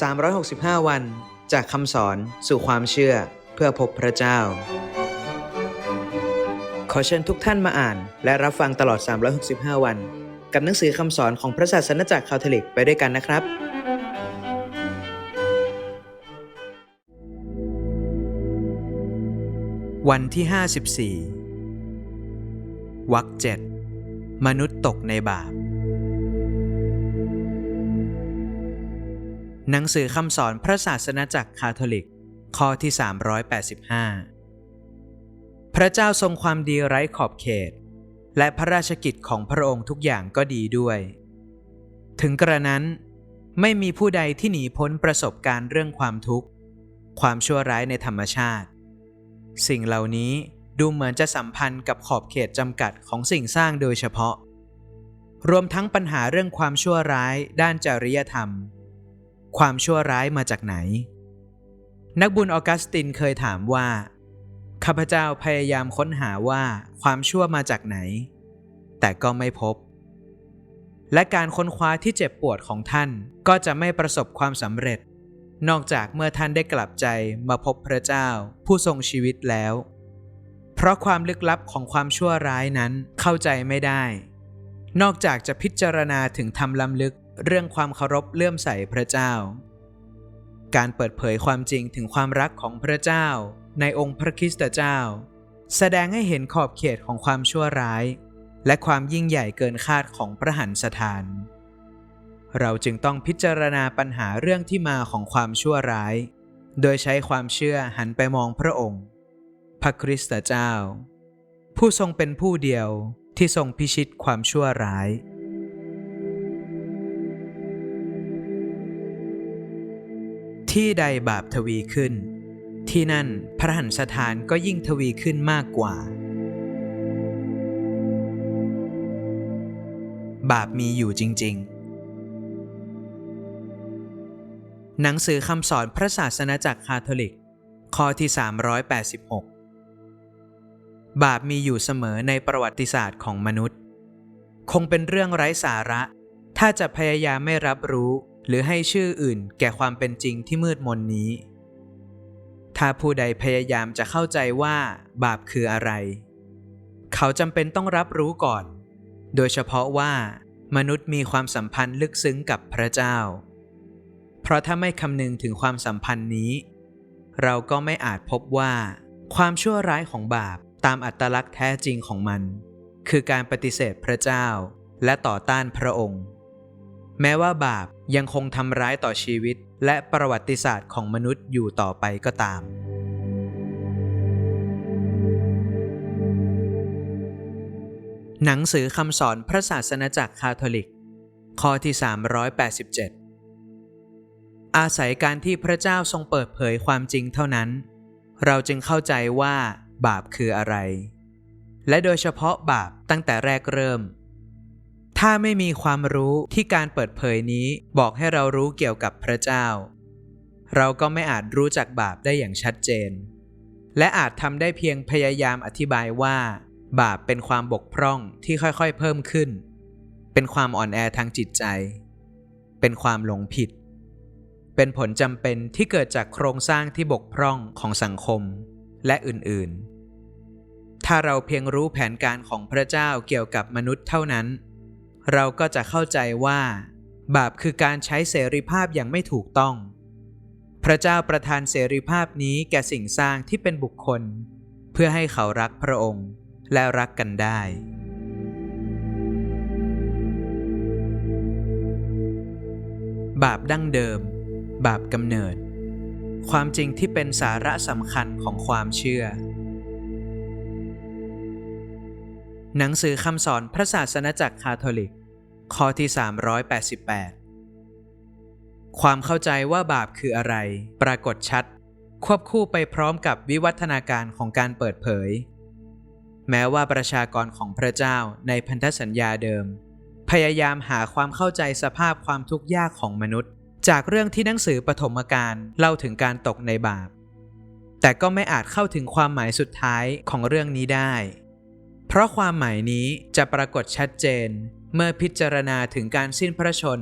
365 วัน จากคำสอนสู่ความเชื่อเพื่อพบพระเจ้า ขอเชิญทุกท่านมาอ่าน และรับฟังตลอด 365 วัน กับหนังสือคำสอนของพระศาสนจักรคาทอลิกไปด้วยกันนะครับ วันที่ 54วักเจ็ดมนุษย์ตกในบาป หนังสือคำสอนพระศาสนาจักรคาทอลิก ข้อที่ 385 พระเจ้าทรงความดีไร้ขอบเขต และพระราชกิจของพระองค์ทุกอย่างก็ดีด้วย ถึงกระนั้น ไม่มีผู้ใดที่หนีพ้นประสบการณ์เรื่องความทุกข์ ความชั่วร้ายในธรรมชาติ สิ่งเหล่านี้ดูเหมือนจะสัมพันธ์กับขอบเขตจำกัดของสิ่งสร้างโดยเฉพาะ รวมทั้งปัญหาเรื่องความชั่วร้ายด้านจริยธรรม ความชั่วร้ายมาจากไหน นักบุญออกัสตินเคยถามว่า ข้าพเจ้าพยายามค้นหาว่าความชั่วมาจากไหน แต่ก็ไม่พบ และการค้นคว้าที่เจ็บปวดของท่านก็จะไม่ประสบความสำเร็จ นอกจากเมื่อท่านได้กลับใจมาพบพระเจ้าผู้ทรงชีวิตแล้ว เพราะความลึกลับของความชั่วร้ายนั้นเข้าใจไม่ได้นอกจากจะพิจารณาถึงธรรมล้ำลึก เรื่องความเคารพเลื่อมใสพระเจ้า การเปิดเผยความจริงถึงความรักของพระเจ้า ในองค์พระคริสตเจ้า แสดงให้เห็นขอบเขตของความชั่วร้าย และความยิ่งใหญ่เกินคาดของพระหันสถาน เราจึงต้องพิจารณาปัญหาเรื่องที่มาของความชั่วร้าย โดยใช้ความเชื่อหันไปมองพระองค์ พระคริสตเจ้า ผู้ทรงเป็นผู้เดียวที่ทรงพิชิตความชั่วร้าย ที่ใดบาปทวีขึ้น ที่นั่นพระหันสถานก็ยิ่งทวีขึ้นมากกว่า บาปมีอยู่จริง ๆ หนังสือคำสอนพระศาสนาจักรคาทอลิก ข้อที่ 386 บาปมีอยู่เสมอในประวัติศาสตร์ของมนุษย์ คงเป็นเรื่องไร้สาระ ถ้าจะพยายามไม่รับรู้ หรือให้ชื่ออื่นแก่ความเป็นจริงที่มืดมนนี้ ถ้าผู้ใดพยายามจะเข้าใจว่าบาปคืออะไร เขาจำเป็นต้องรับรู้ก่อน โดยเฉพาะว่ามนุษย์มีความสัมพันธ์ลึกซึ้งกับพระเจ้า เพราะถ้าไม่คำนึงถึงความสัมพันธ์นี้ เราก็ไม่อาจพบว่า ความชั่วร้ายของบาปตามอัตลักษณ์แท้จริงของมัน คือการปฏิเสธพระเจ้าและต่อต้านพระองค์ แม้ว่าบาปยังคงทำร้ายต่อชีวิต และประวัติศาสตร์ของมนุษย์อยู่ต่อไปก็ตาม หนังสือคำสอนพระศาสนาจักรคาทอลิก ข้อที่ 387 อาศัยการที่พระเจ้าทรงเปิดเผยความจริงเท่านั้น เราจึงเข้าใจว่าบาปคืออะไร และโดยเฉพาะบาปตั้งแต่แรกเริ่ม ถ้าไม่มีความรู้ที่การเปิดเผยนี้บอกให้เรารู้เกี่ยวกับพระเจ้า เราก็ไม่อาจรู้จักบาปได้อย่างชัดเจน และอาจทำได้เพียงพยายามอธิบายว่า บาปเป็นความบกพร่องที่ค่อยๆเพิ่มขึ้น เป็นความอ่อนแอทางจิตใจ เป็นความหลงผิด เป็นผลจำเป็นที่เกิดจากโครงสร้างที่บกพร่องของสังคมและอื่นๆ ถ้าเราเพียงรู้แผนการของพระเจ้าเกี่ยวกับมนุษย์เท่านั้น เราก็จะเข้าใจว่า บาปคือการใช้เสรีภาพอย่างไม่ถูกต้อง พระเจ้าประทานเสรีภาพนี้แก่สิ่งสร้างที่เป็นบุคคล เพื่อให้เขารักพระองค์และรักกันได้ บาปดั้งเดิม บาปกำเนิด ความจริงที่เป็นสาระสำคัญของความเชื่อ หนังสือคำสอนพระศาสนาจักรคาทอลิก ข้อที่ 388 ความเข้าใจว่าบาปคืออะไร ปรากฏชัด ควบคู่ไปพร้อมกับวิวัฒนาการของการเปิดเผย แม้ว่าประชากรของพระเจ้าในพันธสัญญาเดิม พยายามหาความเข้าใจสภาพความทุกข์ยากของมนุษย์ จากเรื่องที่หนังสือปฐมกาลเล่าถึงการตกในบาป แต่ก็ไม่อาจเข้าถึงความหมายสุดท้ายของเรื่องนี้ได้ เพราะความหมายนี้จะปรากฏชัดเจน เมื่อพิจารณาถึงการสิ้นพระชน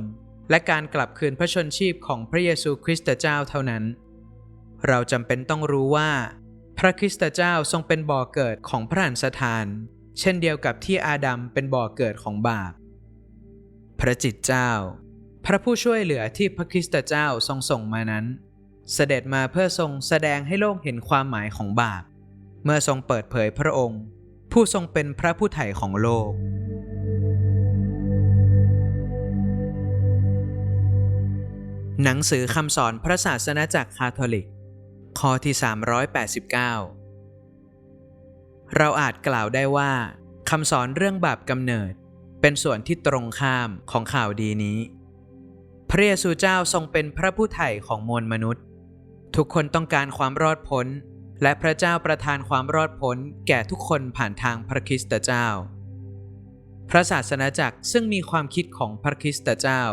และการกลับคืนพระชนชีพของพระเยซูคริสต์เจ้าเท่านั้น เราจำเป็นต้องรู้ว่า พระคริสต์เจ้าทรงเป็นบ่อเกิดของพระหันสถาน เช่นเดียวกับที่อาดัมเป็นบ่อเกิดของบาป พระจิตเจ้า พระผู้ช่วยเหลือที่พระคริสต์เจ้าทรงส่งมานั้น เสด็จมาเพื่อทรงแสดงให้โลกเห็นความหมายของบาป เมื่อทรงเปิดเผยพระองค์ ผู้ทรงเป็นพระผู้ไถ่ของโลก หนังสือคำสอนพระศาสนาจักรคาทอลิก ข้อที่ 389 เราอาจกล่าวได้ว่าคำสอนเรื่องบาปกำเนิด เป็นส่วนที่ตรงข้ามของข่าวดีนี้ พระเยซูเจ้าทรงเป็นพระผู้ไถ่ของมวลมนุษย์ ทุกคนต้องการความรอดพ้น และพระเจ้าประทานความรอดพ้นแก่ทุกคนผ่านทางพระคริสตเจ้า พระศาสนาจักรซึ่งมีความคิดของพระคริสตเจ้า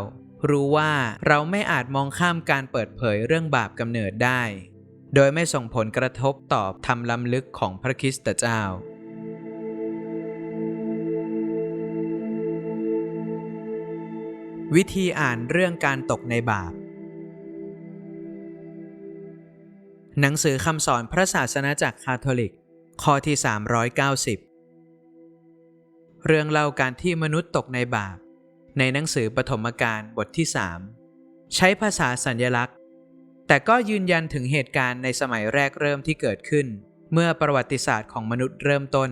รู้ว่าเราไม่อาจมองข้ามการเปิดเผยเรื่องบาปกำเนิดได้ โดยไม่ส่งผลกระทบต่อธรรมล้ำลึกของพระคริสตเจ้าวิธีอ่านเรื่องการตกในบาป หนังสือคำสอนพระศาสนาจักรคาทอลิก ข้อที่ 390 เรื่องเล่าการที่มนุษย์ตกในบาป ในหนังสือปฐมกาลบทที่ 3 ใช้ภาษาสัญลักษณ์ แต่ก็ยืนยันถึงเหตุการณ์ในสมัยแรกเริ่มที่เกิดขึ้น เมื่อประวัติศาสตร์ของมนุษย์เริ่มต้น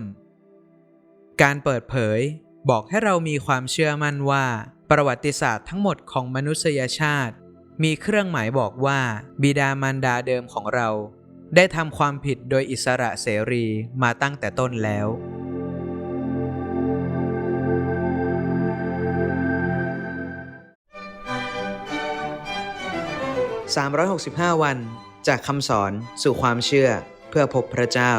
การเปิดเผยบอกให้เรามีความเชื่อมั่นว่า ประวัติศาสตร์ทั้งหมดของมนุษยชาติ มีเครื่องหมายบอกว่าบิดามารดาเดิมของเรา ได้ทำความผิดโดยอิสระเสรีมาตั้งแต่ต้นแล้ว 365 วัน จากคำสอนสู่ความเชื่อเพื่อพบพระเจ้า